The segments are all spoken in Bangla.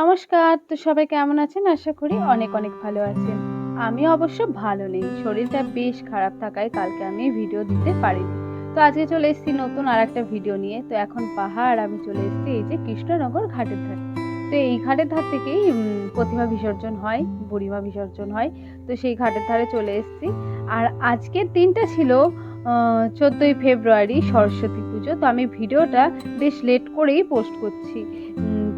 নমস্কার, তো সবাই কেমন আছেন? আশা করি অনেক অনেক ভালো আছেন। আমি অবশ্য ভালো নেই। শরীরটা বেশ খারাপ থাকায় কালকে আমি ভিডিও দিতে পারিনি। তো আজকে চলে এসেছি নতুন আর একটা ভিডিও নিয়ে। তো এখন পাহাড়, আমি চলে এসেছি এই যে কৃষ্ণনগর ঘাটের ধার। তো এই ঘাটের ধার থেকেই প্রতিমা বিসর্জন হয়, বুড়িমা বিসর্জন হয়। তো সেই ঘাটের ধারে চলে এসেছি। আর আজকের দিনটা ছিল চোদ্দোই ফেব্রুয়ারি সরস্বতী পুজো। তো আমি ভিডিওটা বেশ লেট করেই পোস্ট করছি।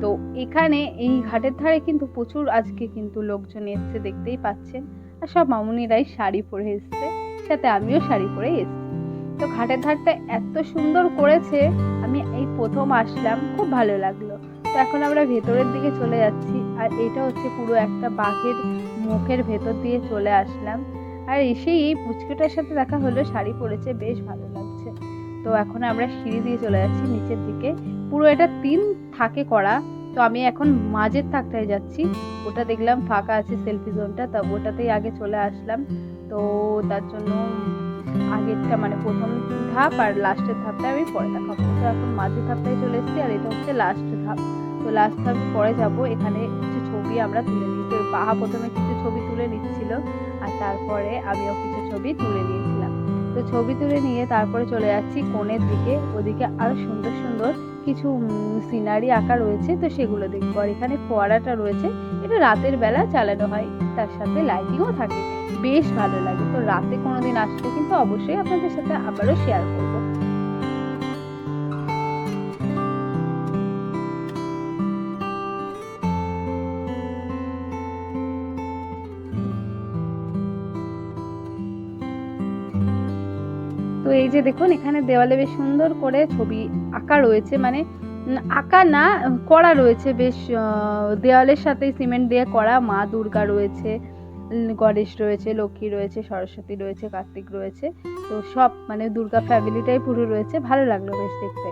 তো এখানে এই ঘাটের ধারে কিন্তু প্রচুর আজকে কিন্তু লোকজন এসছে দেখতেই পাচ্ছেন। আর সব মামুনিরাই শাড়ি পরে এসছে, সাথে আমিও শাড়ি পরে এসছি। তো ঘাটের ধারটা এত সুন্দর করেছে, আমি এই প্রথম আসলাম, খুব ভালো লাগল। তো এখন আমরা ভেতরের দিকে চলে যাচ্ছি, আর এটা হচ্ছে পুরো একটা বাঘের মুখের ভেতর দিয়ে চলে আসলাম। আর এসেই এই পুচকুটার সাথে দেখা হলো, শাড়ি পরেছে, বেশ ভালো লাগছে। তো এখন আমরা সিঁড়ি দিয়ে চলে যাচ্ছি নিচের দিকে। পুরো এটা তিন থাকে করা তো আমি এখন মাঝের থাকটায় যাচ্ছি। ওটা দেখলাম ফাঁকা আছে সেলফি জোনটা তা ওটাতেই আগে চলে আসলাম। তো তার জন্য আগেরটা মানে প্রথম ধাপ আর লাস্টের ধাপটা আমি পরে দেখাবো তো এখন মাঝের ধাপটায় চলে এসেছি আর এটা হচ্ছে লাস্ট ধাপ। তো লাস্ট ধাপ পরে যাব। এখানে কিছু ছবি আমরা তুলে নিই। তো বাহা প্রথমে কিছু ছবি তুলে নিচ্ছিল আর তারপরে আমিও কিছু ছবি তুলে নিয়েছিলাম। তো ছবি তুলে নিয়ে তারপরে চলে যাচ্ছি কোণের দিকে। ওদিকে আরও সুন্দর সুন্দর কিছু সিনারি আঁকা রয়েছে, তো সেগুলো দেখব। আর এখানে ফোয়ারাটা রয়েছে, এটা রাতের বেলা চালানো হয়, তার সাথে লাইটিংও থাকে। বেশ ভালো লাগে। তো রাতে কোনোদিন আসলে কিন্তু অবশ্যই আপনাদের সাথে আবারও শেয়ার করব। তো এই যে দেখুন, এখানে দেওয়ালে বেশ সুন্দর করে ছবি আঁকা রয়েছে মানে আঁকা না, করা রয়েছে বেশ দেওয়ালের সাথে সিমেন্ট দিয়ে করা, মা দুর্গা রয়েছে গণেশ রয়েছে, লক্ষ্মী রয়েছে, সরস্বতী রয়েছে, কার্তিক রয়েছে, তো সব মানে দুর্গা ফ্যামিলিটাই পুরো রয়েছে, ভালো লাগল বেশ দেখতে।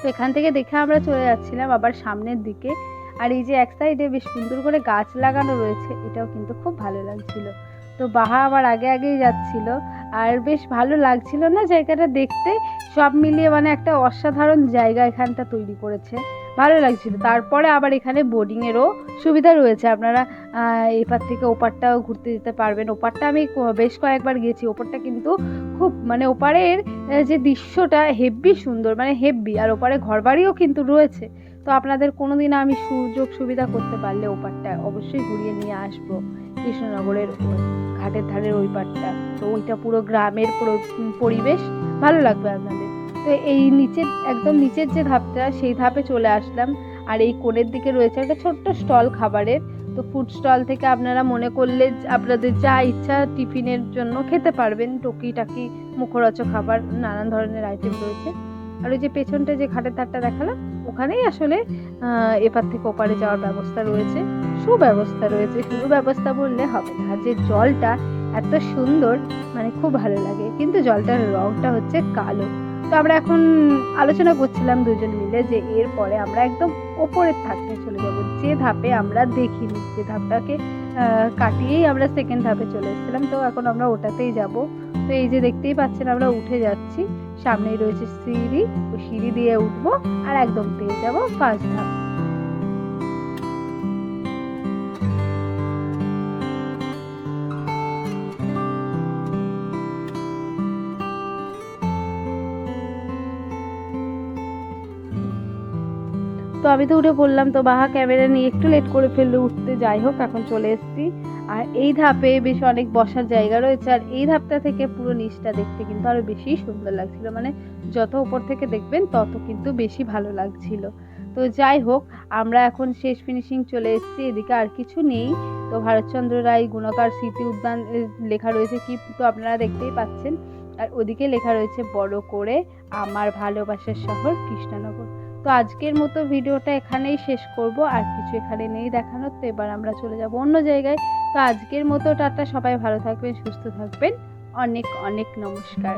তো এখান থেকে দেখে আমরা চলে যাচ্ছিলাম আবার সামনের দিকে, আর এই যে এক সাইডে বেশ সুন্দর করে গাছ লাগানো রয়েছে, এটাও কিন্তু খুব ভালো লাগছিল। তো বাহা আবার আগে আগেই যাচ্ছিল। আর বেশ ভালো লাগছিল না জায়গাটা দেখতে। সব মিলিয়ে মানে একটা অসাধারণ জায়গা এখানটা তৈরি করেছে। ভালো লাগছিল। তারপরে আবার এখানে বোর্ডিংয়েরও সুবিধা রয়েছে। আপনারা এপার থেকে ওপারটাও ঘুরতে যেতে পারবেন। ওপারটা আমি বেশ কয়েকবার গেছি। ওপারটা কিন্তু খুব মানে ওপারের যে দৃশ্যটা হেব্বি সুন্দর মানে হেব্বি। আর ওপারে ঘরবাড়িও কিন্তু রয়েছে। তো আপনাদের কোনো দিন আমি সুযোগ সুবিধা করতে পারলে ওপারটা অবশ্যই ঘুরিয়ে নিয়ে আসব। কৃষ্ণনগরের ঘাটের ধারের ওই পারটা তো ওইটা পুরো গ্রামের পরিবেশ। ভালো লাগবে আপনাদের। তো এই নিচের, একদম নিচের যে ধাপটা, সেই ধাপে চলে আসলাম। আর এই কোণের দিকে রয়েছে একটা ছোট্ট স্টল খাবারের। তো ফুড স্টল থেকে আপনারা মনে করলে আপনাদের যা ইচ্ছা টিফিনের জন্য খেতে পারবেন। টকি টাকি, মুখরোচক খাবার, নানান ধরনের আইটেম রয়েছে। আর ওই যে পেছনটা যে ঘাটের ধারটা দেখালাম ওখানেই আসলে এপার থেকে ওপারে যাওয়ার ব্যবস্থা রয়েছে। সুব্যবস্থা রয়েছে। সুব্যবস্থা বললে হবে না। যে জলটা এত সুন্দর মানে খুব ভালো লাগে। কিন্তু জলটার রংটা হচ্ছে কালো। তো আমরা এখন আলোচনা করছিলাম দুজন মিলে যে এরপরে আমরা একদম ওপরের ধাপে চলে যাব। যে ধাপে আমরা দেখিনি, যে ধাপটাকে কাটিয়েই আমরা সেকেন্ড ধাপে চলে এসেছিলাম। তো এখন আমরা ওটাতেই যাব। তো এই যে দেখতেই পাচ্ছেন, আমরা উঠে যাচ্ছি। সামনেই রয়েছে সিঁড়ি। ওই সিঁড়ি দিয়ে উঠবো আর একদম পেয়ে যাব ফার্স্ট ধাপ। তো আমি তো উঠে পড়লাম তো বাহা, ক্যামেরা নিয়ে একটু লেট করে ফেললে উঠতে। যাই হোক, এখন চলে এসেছি। আর এই ধাপে বেশ অনেক বসার জায়গা রয়েছে, আর এই ধাপটা থেকে পুরো নিচটা দেখতে কিন্তু আরও বেশি সুন্দর লাগছিল। মানে যত উপর থেকে দেখবেন, তত কিন্তু বেশি ভালো লাগছিল। তো যাই হোক, আমরা এখন শেষ ফিনিশিং চলে এসেছি, এদিকে আর কিছু নেই। তো ভারতচন্দ্র রায়, গুণকার, স্মৃতি উদ্যান লেখা রয়েছে কি তো আপনারা দেখতেই পাচ্ছেন। আর ওদিকে লেখা রয়েছে, বড় করে আমার ভালোবাসার শহর কৃষ্ণনগর। তো আজকের মতো ভিডিওটা এখানেই শেষ করব। আর কিছু এখানে নেই দেখানোর, তো এবার আমরা চলে যাব অন্য জায়গায়। তো আজকের মতো, টাটা, সবাই ভালো থাকবেন, সুস্থ থাকবেন। অনেক অনেক নমস্কার।